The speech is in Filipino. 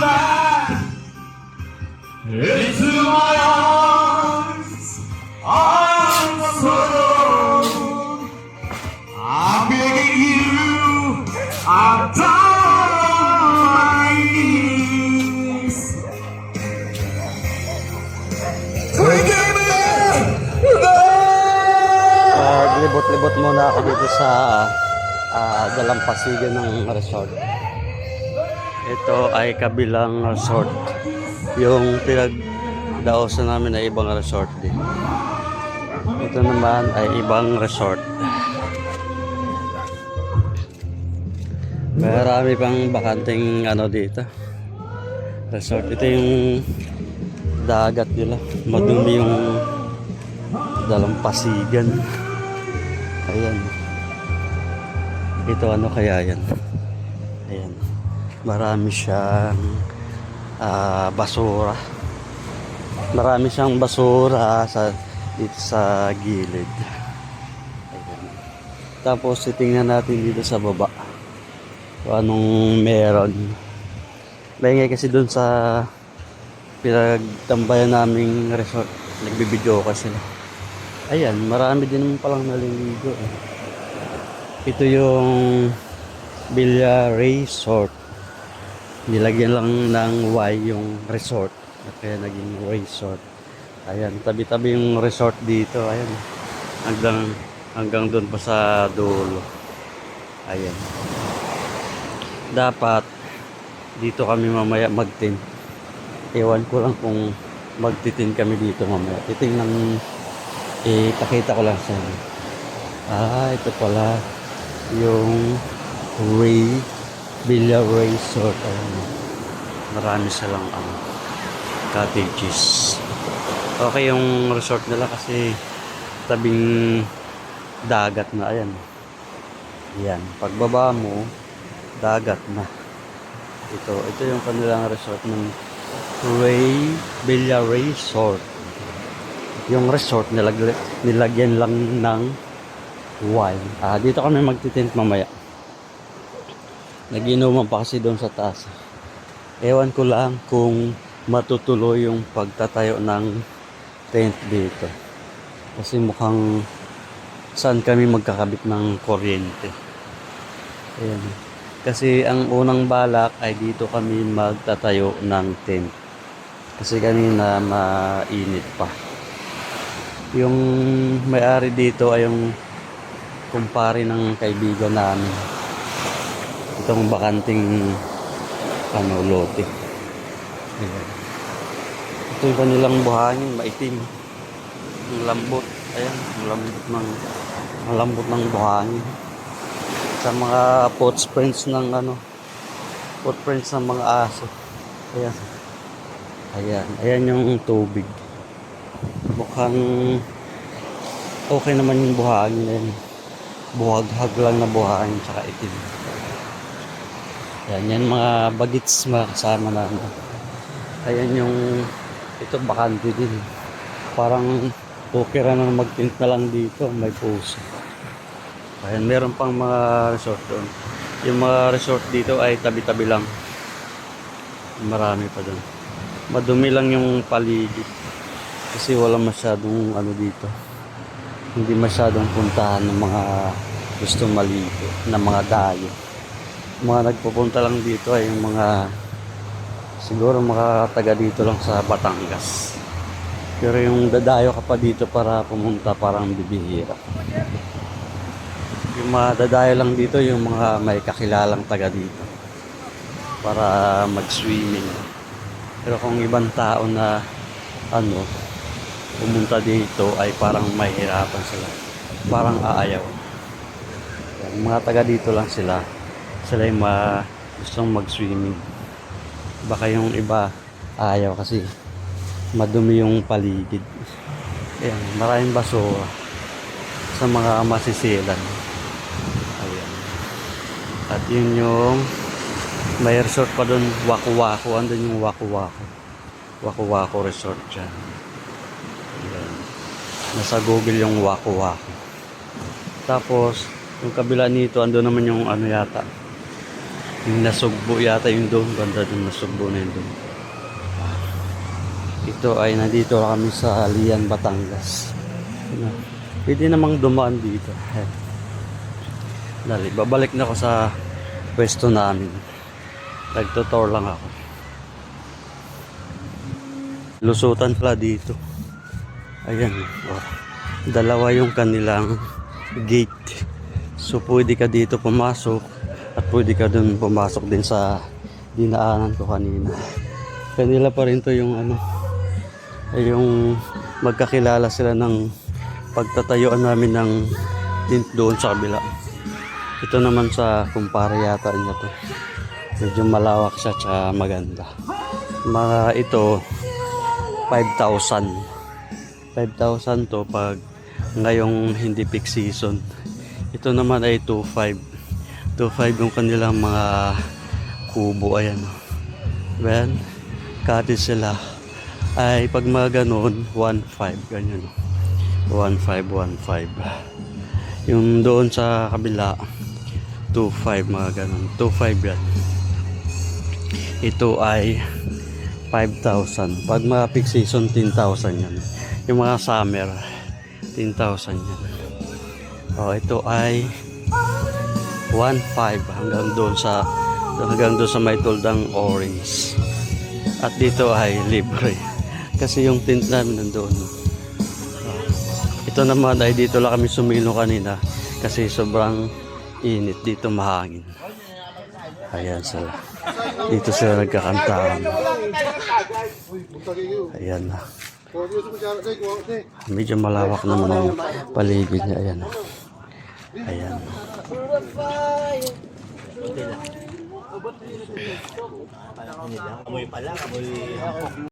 Back into my arms, arms alone. I'm begging you, I'm down Ah, libot-libot muna ako dito sa ah, dalampasigan ng resort. Ito ay kabilang resort. Yung pinagdaosan namin ay ibang resort din. Ito naman ay ibang resort. Marami pang bakanting ano dito. Resort. Ito yung dagat nila. Madumi yung dalampasigan. Ayan. Ito ano kaya yan? Ayan. Marami siyang ah, basura. Marami siyang basura sa dito sa gilid. Ayan. Tapos titingnan natin dito sa baba. Kung anong meron. Maingay kasi doon sa pinagtambayan naming resort. Nagbibideo ka sila. Ayan, marami din naman palang naliligo. Eh. Ito yung Villa Resort. Nilagyan lang ng Y yung resort. Kaya naging resort. Ayan, tabi-tabi yung resort dito. Ayan. Hanggang, hanggang doon pa sa dulo. Ayan. Dapat dito kami mamaya mag-tent. Ewan ko lang kung magtitin kami dito mamaya. Titingnan ipakita ko lang sa inyo. Ah, ito pala yung Ray Villa Resort. Ayan. Marami silang ano, cottages. Okay yung resort nila kasi tabing dagat na. Ayan. Yan. Pagbaba mo, dagat na. Ito, ito yung kanilang resort ng Ray Villa Resort yung resort nilag nilagyan lang ng wine. Ah, dito kami magtitent mamaya. Naginuman pa kasi doon sa taas. Ewan ko lang kung matutuloy yung pagtatayo ng tent dito. Kasi mukhang saan kami magkakabit ng kuryente. Ayan. Kasi ang unang balak ay dito kami magtatayo ng tent. Kasi kanina mainit pa yung may-ari dito ay yung kumpare ng kaibigan namin. Itong bakanting ano, lote. Ayan. Ito yung kanilang buhangin, maitim. Ang lambot. Ayan, ang lambot ng ang lambot ng buhangin. Sa mga footprints ng ano, footprints ng mga aso. Ayan. Ayan, ayan yung tubig mukhang okay naman yung buhangin na yun. Buhaghag lang na buhangin tsaka itim. Yan, yan mga bagits mga kasama na ano. Ayan yung ito bakante din. Parang okay ra na mag-tint na lang dito. May puso. Ayan, meron pang mga resort doon. Yung mga resort dito ay tabi-tabi lang. Marami pa doon. Madumi lang yung paligid kasi wala masyadong ano dito. Hindi masyadong puntahan ng mga gusto maligo ng mga dayo. Mga nagpupunta lang dito ay yung mga siguro mga taga dito lang sa Batangas. Pero yung dadayo ka pa dito para pumunta parang bibihira. Yung mga dadayo lang dito yung mga may kakilalang taga dito para mag-swimming. Pero kung ibang tao na ano pumunta dito ay parang mahirapan sila. Parang aayaw. Yan, mga taga dito lang sila. Sila yung ma gustong mag-swimming. Baka yung iba ayaw kasi madumi yung paligid. Ayan, maraming basura sa mga masisilan. Ayan. At yun yung may resort pa doon, Waku Waku. Andun yung. Waku Waku Resort dyan. Nasa Google yung Waku Waku. Tapos, yung kabila nito, ando naman yung ano yata. Yung nasugbo yata yung doon. Banda dun nasugbo na yun doon. Ito ay nandito na kami sa Lian, Batangas. Ano, Pwede namang dumaan dito. Dali, babalik na ako sa pwesto namin. Nagtutor lang ako. Lusutan pala dito. Ayan. Oh. Dalawa yung kanilang gate. So pwede ka dito pumasok at pwede ka dun pumasok din sa dinaanan ko kanina. Kanila pa rin to yung ano yung magkakilala sila ng pagtatayuan namin ng tint doon sa kabila. Ito naman sa kumpara yata niya to. Medyo malawak siya tsaka maganda. Mga ito 5,000. 5,000 to pag ngayong hindi peak season. Ito naman ay 2,500. 2,500 yung kanilang mga kubo. Ayan. Ayan. Cottage sila. Ay pag mga ganun, 1,500. Ganyan. 1,500, 1,500. Yung doon sa kabila, 2,500 mga ganun. 2,500 yan. Ito ay 5,000. Pag mga peak season, 10,000 yan. Yung mga summer, 10,000 yan. O, ito ay 1,500 hanggang doon sa hanggang doon sa may tuldang orange. At dito ay libre. Kasi yung tent namin nandoon. O, ito naman ay dito lang kami sumilo kanina kasi sobrang init dito mahangin. Ayan sila. Dito sila nagkakantahan. Ayan na. Medyo malawak naman ang paligid niya. Ayan. Ayan. Amoy pala, amoy